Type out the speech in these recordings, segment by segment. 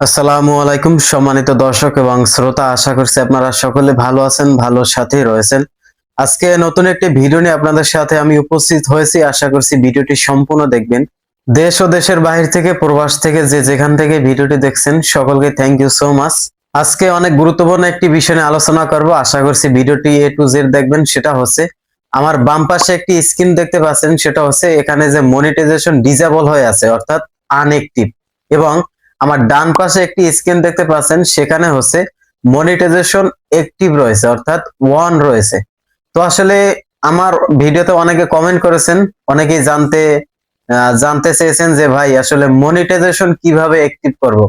আসসালামু আলাইকুম, সম্মানিত দর্শক এবং শ্রোতা, আশা করছি আপনারা সকলে ভালো আছেন, ভালো সাথে রয়েছেন। আজকে নতুন একটি ভিডিও নিয়ে আপনাদের সাথে আমি উপস্থিত হয়েছি। আশা করছি ভিডিওটি সম্পূর্ণ দেখবেন। দেশ ও দেশের বাহির থেকে, প্রবাস থেকে যে যেখান থেকে ভিডিওটি দেখছেন, সকলকে থ্যাংক ইউ সো মাচ আজকে অনেক গুরুত্বপূর্ণ একটি বিষয় নিয়ে আলোচনা করব। আশা করছি ভিডিওটি এ টু জেড দেখবেন, সেটা হচ্ছে, আমার বাম পাশে একটি স্ক্রিন দেখতে পাচ্ছেন, সেটা হচ্ছে এখানে যে মনিটাইজেশন ডিজেবল হয়ে আছে, অর্থাৎ আনএক্টিভ এবং আমার ডান পাশে একটি স্ক্রিন দেখতে পাচ্ছেন, সেখানে হচ্ছে মনিটাইজেশন অ্যাক্টিভ রয়েছে, অর্থাৎ ওয়ান রয়েছে। তো আসলে আমার ভিডিওতে অনেকে কমেন্ট করেছেন, অনেকেই জানতে জানতে চেয়েছেন যে ভাই আসলে মনিটাইজেশন কীভাবে অ্যাক্টিভ করব?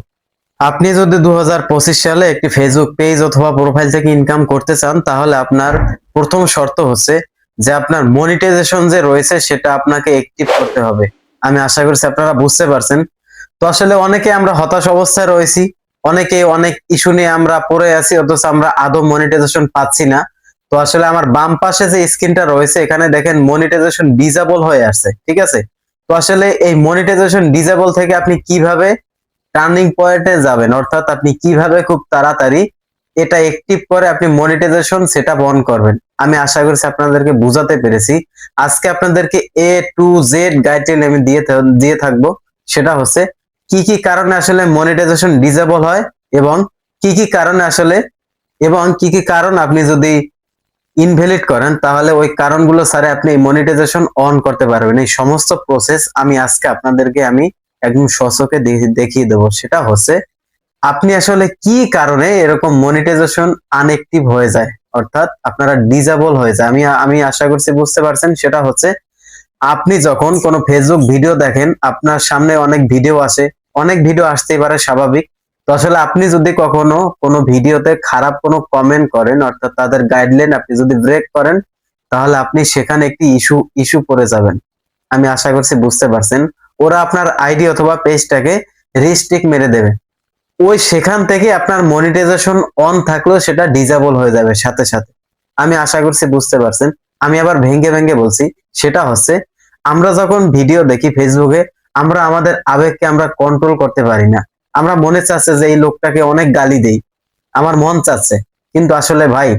আপনি যদি দু হাজার পঁচিশ সালে একটি ফেসবুক পেজ অথবা প্রোফাইল থেকে ইনকাম করতে চান, তাহলে আপনার প্রথম শর্ত হচ্ছে যে আপনার মনিটাইজেশন যে রয়েছে, সেটা আপনাকে অ্যাক্টিভ করতে হবে। আমি আশা করছি আপনারা বুঝতে পারছেন। তো আসলে অনেকে আমরা হতাশ অবস্থায় রয়েছি অনেকে অনেক ইস্যু নিয়ে আমরা পড়ে আছি, অথচ আমরা আদৌ মনিটাইজেশন পাচ্ছি না। তো আসলে আমার বাম পাশে যে স্ক্রিনটা রয়েছে, এখানে দেখেন মনিটাইজেশন ডিজেবল হয়ে আসছে, ঠিক আছে? তো আসলে এই মনিটাইজেশন ডিজেবল থেকে আপনি কীভাবে টার্নিং পয়েন্টে যাবেন, অর্থাৎ আপনি কীভাবে খুব তাড়াতাড়ি এটা অ্যাক্টিভ করে আপনি মনিটাইজেশন সেটা অন করবেন? আমি আশা করছি আপনাদেরকে বুঝাতে পেরেছি। আজকে আপনাদেরকে এ টু জেড গাইডলাইন আমি দিয়ে দিয়ে থাকব, সেটা হচ্ছে কি কি কারণে আসলে মনিটাইজেশন ডিজেবল হয় এবং কি কি কারণে আসলে এবং কি কি কারণ আপনি যদি ইনভ্যালিড করেন, তাহলে ওই কারণগুলো ছাড়া আপনি মনিটাইজেশন অন করতে পারবেন। এই সমস্ত প্রসেস আমি আজকে আপনাদেরকে আমি একদম সচকে দেখিয়ে দেবো। সেটা হচ্ছে, আপনি আসলে কি কারণে এরকম মনিটাইজেশন আনএক্টিভ হয়ে যায়? অর্থাৎ আপনারা ডিজেবল হয়ে যায়। আমি আমি আশা করছি বুঝতে পারছেন। সেটা হচ্ছে, আপনি যখন কোনো ফেসবুক ভিডিও দেখেন, আপনার সামনে অনেক ভিডিও আসে। অনেক ভিডিও আসতেই পারে স্বাভাবিক। তো আসলে আপনি যদি কখনো কোনো ভিডিওতে খারাপ কোনো কমেন্ট করেন, অর্থাৎ তাদের গাইডলাইন আপনি যদি ব্রেক করেন, তাহলে আপনি সেখানে একটি ইস্যু ইস্যু পড়ে যাবেন। আমি আশা করছি বুঝতে পারছেন। ওরা আপনার আইডি অথবা পেজটাকে রিস্ট্রিক্ট মেরে দেবে। ওই সেখান থেকে আপনার মনিটাইজেশন অন থাকলেও সেটা ডিজেবল হয়ে যাবে সাথে সাথে। আমি আশা করছি বুঝতে পারছেন। আমি আবার ভেঙ্গে ভেঙ্গে বলছি, সেটা হচ্ছে আমরা যখন ভিডিও দেখি ফেসবুকে আমরা আমাদের আবেগকে আমরা কন্ট্রোল করতে পারি না। আমরা মনে চাচ্ছে যে এই লোকটাকে অনেক গালি দেই। আমার মন চাচ্ছে। কিন্তু আসলে ভাই,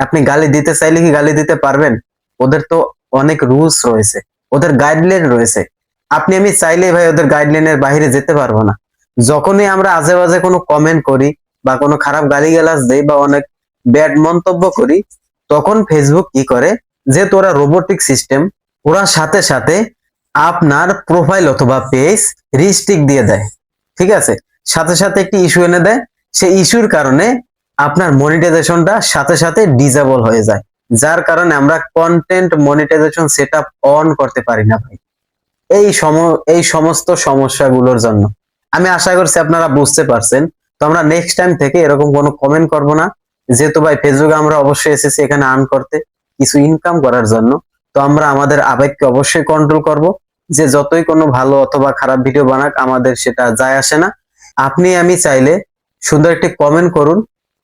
আপনি গালি দিতে চাইলে কি গালি দিতে পারবেন? ওদের তো অনেক রুলস রয়েছে। ওদের গাইডলাইন রয়েছে। আপনি, আমি চাইলেই ভাই ওদের গাইডলাইনের বাইরে যেতে পারব না। যখনই আমরা আজে বাজে কোনো কমেন্ট করি বা কোনো খারাপ গালিগালাজ দেই বা অনেক ব্যাড মন্তব্য করি, তখন ফেসবুক কি করে? যেহেতু ওরা রোবোটিক সিস্টেম ওরা সাথে সাথে আপনার প্রোফাইল অথবা পেজ রিস্ট্রিক্ট দিয়ে দেয়। ঠিক আছে? সাথে সাথে একটি ইস্যু এনে দেয়। সেই ইস্যুর কারণে আপনার মনিটাইজেশনটা সাথে সাথে ডিজেবল হয়ে যায়। যার কারণে আমরা কন্টেন্ট মনিটাইজেশন সেট অন করতে পারি না ভাই। এই সম, এই সমস্ত সমস্যাগুলোর জন্য। আমি আশা করছি আপনারা বুঝতে পারছেন। তো আমরা নেক্সট টাইম থেকে এরকম কোনো কমেন্ট করব না। যেহেতু ভাই ফেসবুকে আমরা অবশ্যই এসেছি এখানে আর্ন করতে। কিছু ইনকাম করার জন্য। তো আমরা আমাদের আবেগকে অবশ্যই কন্ট্রোল করব। যে যতই কোনো ভালো অথবা খারাপ ভিডিও বানাক, আমাদের সেটা যায় আসে না। আপনি আমি চাইলে সুন্দর একটি কমেন্ট করুন,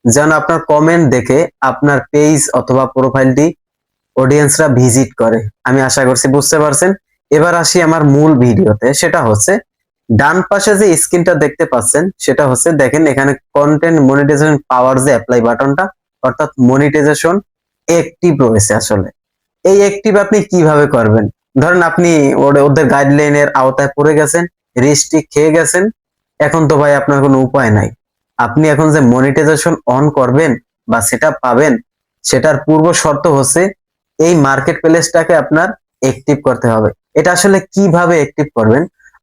যেন আপনার কমেন্ট দেখে আপনার পেজ অথবা প্রোফাইলটি অডিয়েন্সরা ভিজিট করে। আমি আশা করছি বুঝতে পারছেন। এবার আসি আমার মূল ভিডিওতে সেটা হচ্ছে ডান পাশে যে স্ক্রিনটা দেখতে পাচ্ছেন, সেটা হচ্ছে দেখেন এখানে কন্টেন্ট মনিটাইজেশন পাওয়ার যে অ্যাপ্লাই বাটনটা অর্থাৎ মনিটাইজেশন অ্যাক্টিভ রয়েছে আসলে। এই অ্যাক্টিভ আপনি কীভাবে করবেন? ধরেন আপনি ওদের গাইডলাইনের আওতায় পড়ে গেছেন রেস্ট্রিক্ট খেয়ে গেছেন এখন তো ভাই আপনার কোনো উপায় নাই। আপনি এখন যে মনিটাইজেশন অন করবেন বা সেটা পাবেন সেটার পূর্ব শর্ত হচ্ছে এই মার্কেট প্লেসটাকে আপনার অ্যাক্টিভ করতে হবে। এটা আসলে কীভাবে অ্যাক্টিভ করবেন?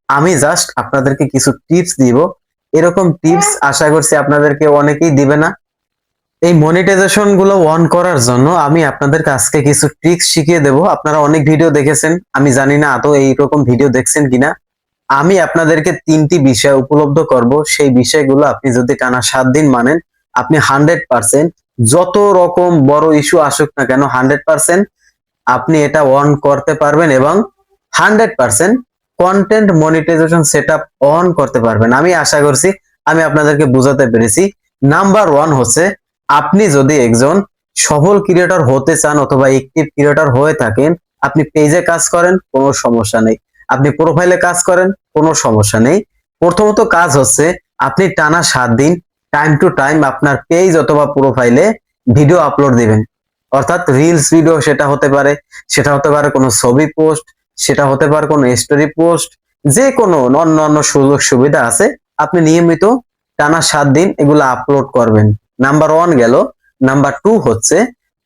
আমি জাস্ট আপনাদেরকে কিছু টিপস দিব। এরকম টিপস আশা করছি আপনাদেরকে অনেকেই দিবে না। এই মনিটাইজেশনগুলো অন করার জন্য আমি আপনাদের আজকে কিছু ট্রিক্স শিখিয়ে দেব। আপনারা অনেক ভিডিও দেখেছেন, আমি জানি না আদৌ এইরকম ভিডিও দেখছেন কিনা। আমি আপনাদেরকে তিনটি বিষয় উপলব্ধ করব। সেই বিষয়গুলো আপনি যদি টানা সাত দিন মানেন, আপনি হান্ড্রেড পার্সেন্ট যত রকম বড় ইস্যু আসুক না কেন হান্ড্রেড পার্সেন্ট আপনি এটা অন করতে পারবেন এবং hundred percent content monetization set on করতে পারবেন। আমি আশা করছি আমি আপনাদেরকে বোঝাতে পেরেছি। নাম্বার ওয়ান হচ্ছে আপনি যদি একজন সফল ক্রিয়েটর হতে চান অথবা একটিভ ক্রিয়েটর হয়ে থাকেন, আপনি পেজে কাজ করেন, কোনো সমস্যা নেই। আপনি প্রোফাইলে কাজ করেন, কোনো সমস্যা নেই। প্রথমত কাজ হচ্ছে, আপনি টানা সাত দিন টাইম টু টাইম আপনার পেজ অথবা প্রোফাইলে ভিডিও আপলোড দিবেন। অর্থাৎ রিলস ভিডিও সেটা হতে পারে, সেটা হতে পারে কোনো ছবি পোস্ট সেটা হতে পারে কোনো স্টোরি পোস্ট যে কোনো অন্য অন্য সুযোগ সুবিধা আছে, আপনি নিয়মিত টানা সাত দিন এগুলো আপলোড করবেন। নাম্বার ওয়ান গেল। নাম্বার টু হচ্ছে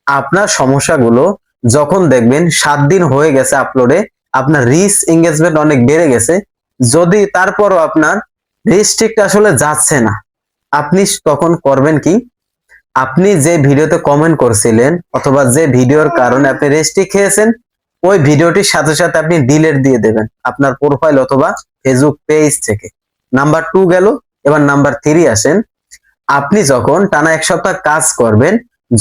আপনার সমস্যাগুলো যখন দেখবেন সাত দিন হয়ে গেছে আপলোডে আপনার রিচ এঙ্গেজমেন্ট অনেক বেড়ে গেছে। যদি তারপরও আপনার রিস্ট্রিক্ট আসলে যাচ্ছে না, আপনি তখন করবেন কি? আপনি যে ভিডিওতে কমেন্ট করছিলেন অথবা যে ভিডিওর কারণে আপনি রেস্ট্রি খেয়েছেন, ওই ভিডিওটির সাথে সাথে আপনি ডিলেট দিয়ে দেবেন আপনার প্রোফাইল অথবা ফেসবুক পেজ থেকে। নাম্বার টু গেল, এবার নাম্বার থ্রি আসেন। আপনি যখন টানা এক সপ্তাহ কাজ করবেন,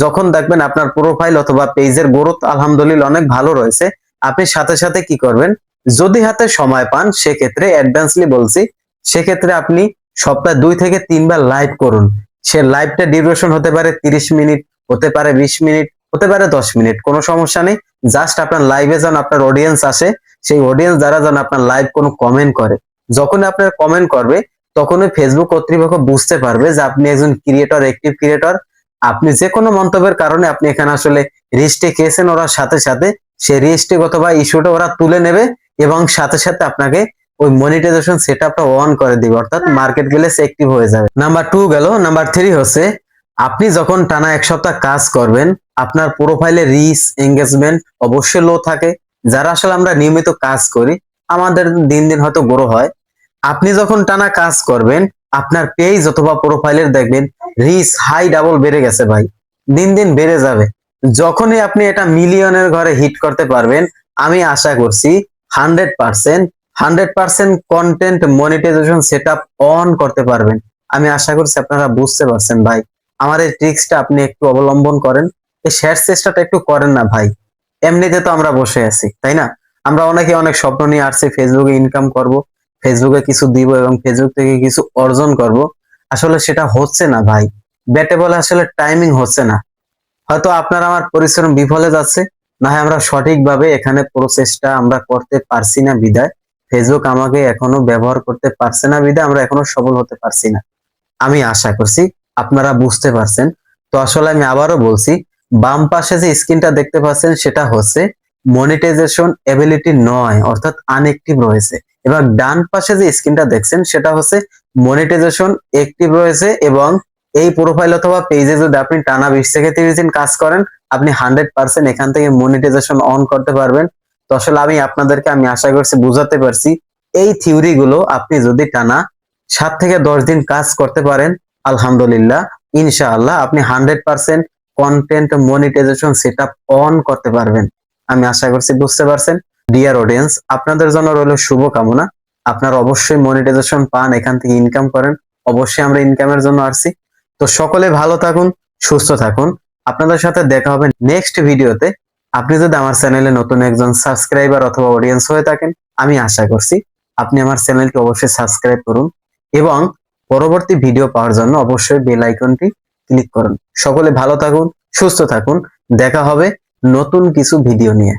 যখন দেখবেন আপনার প্রোফাইল অথবা পেজের গ্রোথ আলহামদুলিল্লাহ অনেক ভালো রয়েছে, আপনি সাথে সাথে কি করবেন? যদি হাতে সময় পান, সেক্ষেত্রে অ্যাডভান্সলি বলছি, সেক্ষেত্রে আপনি সপ্তাহে দুই থেকে তিনবার লাইভ করুন। সে লাইভটা ডিউরেশন হতে পারে তিরিশ মিনিট, হতে পারে বিশ মিনিট, হতে পারে দশ মিনিট, কোনো সমস্যা নেই। জাস্ট আপনার লাইভে যেন আপনার অডিয়েন্স আসে, সেই অডিয়েন্স দ্বারা যেন আপনার লাইভ কোনো কমেন্ট করে। যখন আপনার কমেন্ট করবে তখনই ফেসবুক কর্তৃপক্ষ বুঝতে পারবে যে আপনি একজন ক্রিয়েটর অ্যাক্টিভ ক্রিয়েটর আপনি যে কোনো মন্তব্যের কারণে আপনি এখানে আসলে রিস্টে খেয়েছেন, ওরা সাথে সাথে সেই রিস্টে অথবা ইস্যুটা ওরা তুলে নেবে এবং সাথে সাথে আপনাকে ওই মনিটাইজেশন সেট আপটা অন করে দিবে, অর্থাৎ মার্কেট গেলে অ্যাক্টিভ হয়ে যাবে। নাম্বার টু গেল নাম্বার থ্রি হচ্ছে, আপনি যখন টানা এক সপ্তাহ কাজ করবেন, আপনার প্রোফাইলে রিচ এঙ্গেজমেন্ট অবশ্যই লো থাকে। যারা আসলে আমরা নিয়মিত কাজ করি, আমাদের দিন দিন হয়তো গ্রো হয়। আপনি যখন টানা কাজ করবেন, আপনার পেজ অথবা প্রোফাইলের দেখবেন রিচ হাই ডাবল বেড়ে গেছে ভাই। দিন দিন বেড়ে যাবে। যখনই আপনি এটা মিলিয়নের ঘরে হিট করতে পারবেন, আমি আশা করছি hundred percent hundred percent content monetization set on করতে পারবেন। আমি আশা করছি আপনারা বুঝতে পারছেন ভাই। আমার এই ট্রিক্সটা আপনি একটু অবলম্বন করেন। এই শেয়ার চেষ্টাটা একটু করেন না ভাই। এমনিতে তো আমরা বসে আছি, তাই না? আমরা অনেকে অনেক স্বপ্ন নিয়ে আসছি ফেসবুকে ইনকাম করব। ফেসবুকে কিছু দিব এবং ফেসবুক থেকে কিছু অর্জন করব, আসলে সেটা হচ্ছে না ভাই। ব্যাটে বলে আসলে টাইমিং হচ্ছে না। হয়তো আপনার আমার পরিশ্রম বিফলে যাচ্ছে, না হয় আমরা সঠিকভাবে এখানে প্রসেসটা আমরা করতে পারছি না বিদায়। ফেসবুক আমাকে এখনও ব্যবহার করতে পারছে না বিদায়, আমরা এখনও সফল হতে পারছি না। আমি আশা করছি আপনারা বুঝতে পারছেন। তো আসলে আমি আবারও বলছি, বাম পাশে যে স্ক্রিনটা দেখতে পাচ্ছেন সেটা হচ্ছে মনিটাইজেশন এবিলিটি নয়, অর্থাৎ আনএক্টিভ রয়েছে। এবার ডান পাশে যে স্ক্রিনটা দেখছেন, সেটা হচ্ছে মনিটাইজেশন অ্যাক্টিভ রয়েছে এবং এই প্রোফাইল অথবা পেজে যদি আপনি টানা বিশ থেকে তিরিশ দিন কাজ করেন, আপনি হান্ড্রেড পার্সেন্ট এখান থেকে মনিটাইজেশন অন করতে পারবেন। তো আসলে আমি আপনাদেরকে, আমি আশা করছি বুঝাতে পারছি, এই থিওরি গুলো আপনি যদি টানা সাত থেকে দশ দিন কাজ করতে পারেন, আলহামদুলিল্লাহ, ইনশাআল্লাহ আপনি hundred percent content monetization set on করতে পারবেন। আমি আশা করছি বুঝতে পারছেন। ডিয়ার অডিয়েন্স আপনাদের জন্য রইল শুভকামনা। আপনারা অবশ্যই মনিটাইজেশন পান, এখান থেকে ইনকাম করেন। অবশ্যই আমরা ইনকামের জন্য আসছি। তো সকলে ভালো থাকুন, সুস্থ থাকুন। আপনাদের সাথে দেখা হবে নেক্সট ভিডিওতে আপনি যদি আমার চ্যানেলে নতুন একজন সাবস্ক্রাইবার অথবা অডিয়েন্স হয়ে থাকেন, আমি আশা করছি আপনি আমার চ্যানেলটি অবশ্যই সাবস্ক্রাইব করুন এবং পরবর্তী ভিডিও পাওয়ার জন্য অবশ্যই বেল আইকনটি ক্লিক করুন। সকলে ভালো থাকুন, সুস্থ থাকুন। দেখা হবে নতুন কিছু ভিডিও নিয়ে।